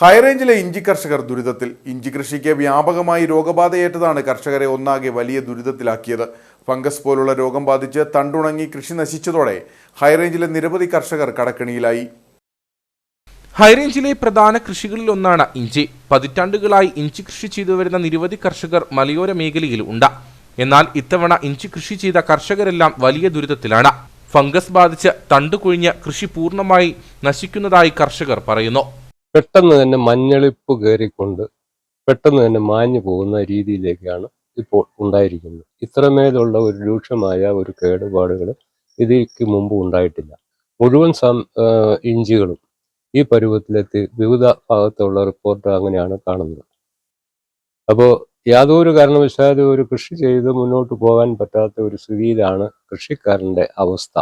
ഹൈറേഞ്ചിലെ ഇഞ്ചി കർഷകർ ദുരിതത്തിൽ. ഇഞ്ചി കൃഷിക്ക് വ്യാപകമായി രോഗബാധയേറ്റതാണ് കർഷകരെ ഒന്നാകെ വലിയ ദുരിതത്തിലാക്കിയത്. ഫംഗസ് പോലുള്ള രോഗം ബാധിച്ച് തണ്ടുണങ്ങി കൃഷി നശിച്ചതോടെ ഹൈറേഞ്ചിലെ നിരവധി കർഷകർ കടക്കിണിയിലായി. ഹൈറേഞ്ചിലെ പ്രധാന കൃഷികളിൽ ഒന്നാണ് ഇഞ്ചി. പതിറ്റാണ്ടുകളായി ഇഞ്ചി കൃഷി ചെയ്തു വരുന്ന നിരവധി കർഷകർ മലയോര മേഖലയിൽ ഉണ്ട്. എന്നാൽ ഇത്തവണ ഇഞ്ചി കൃഷി ചെയ്ത കർഷകരെല്ലാം വലിയ ദുരിതത്തിലാണ്. ഫംഗസ് ബാധിച്ച് തണ്ടു കൊഴിഞ്ഞ് കൃഷി പൂർണമായി നശിക്കുന്നതായി കർഷകർ പറയുന്നു. പെട്ടെന്ന് തന്നെ മഞ്ഞളിപ്പ് കയറിക്കൊണ്ട് പെട്ടെന്ന് തന്നെ മാഞ്ഞു പോകുന്ന രീതിയിലേക്കാണ് ഇപ്പോൾ ഉണ്ടായിരിക്കുന്നത്. ഇത്രമേലുള്ള ഒരു രൂക്ഷമായ ഒരു കേടുപാടുകൾ ഇതിക്ക് മുമ്പ് ഉണ്ടായിട്ടില്ല. മുഴുവൻ സം ഇഞ്ചികളും ഈ പരുവത്തിലെത്തി വിവിധ ഭാഗത്തുള്ള റിപ്പോർട്ട് അങ്ങനെയാണ് കാണുന്നത്. അപ്പോൾ യാതൊരു കാരണവശാലും ഒരു കൃഷി ചെയ്ത് മുന്നോട്ട് പോകാൻ പറ്റാത്ത ഒരു സ്ഥിതിയിലാണ് കൃഷിക്കാരന്റെ അവസ്ഥ.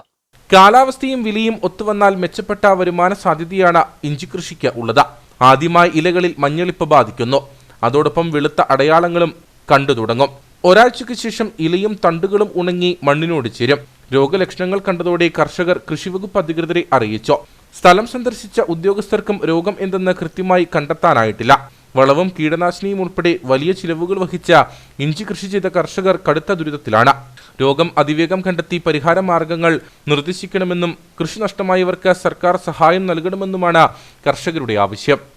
കാലാവസ്ഥയും വിലയും ഒത്തുവന്നാൽ മെച്ചപ്പെട്ട വരുമാന സാധ്യതയാണ് ഇഞ്ചി കൃഷിക്ക് ഉള്ളത്. ആദ്യമായി ഇലകളിൽ മഞ്ഞളിപ്പ് ബാധിക്കുന്നു. അതോടൊപ്പം വെളുത്ത അടയാളങ്ങളും കണ്ടു തുടങ്ങും. ഒരാഴ്ചയ്ക്ക് ശേഷം ഇലയും തണ്ടുകളും ഉണങ്ങി മണ്ണിനോട് ചേരും. രോഗലക്ഷണങ്ങൾ കണ്ടതോടെ കർഷകർ കൃഷിവകുപ്പ് അധികൃതരെ അറിയിച്ചു. സ്ഥലം സന്ദർശിച്ച ഉദ്യോഗസ്ഥർക്കും രോഗം എന്തെന്ന് കൃത്യമായി കണ്ടെത്താനായിട്ടില്ല. വളവും കീടനാശിനിയും ഉൾപ്പെടെ വലിയ ചിലവുകൾ വഹിച്ച ഇഞ്ചി കൃഷി ചെയ്ത കർഷകർ കടുത്ത ദുരിതത്തിലാണ്. രോഗം അതിവേഗം കണ്ടെത്തി പരിഹാര മാർഗങ്ങൾ നിർദ്ദേശിക്കണമെന്നും കൃഷി നഷ്ടമായവർക്ക് സർക്കാർ സഹായം നൽകണമെന്നുമാണ് കർഷകരുടെ ആവശ്യം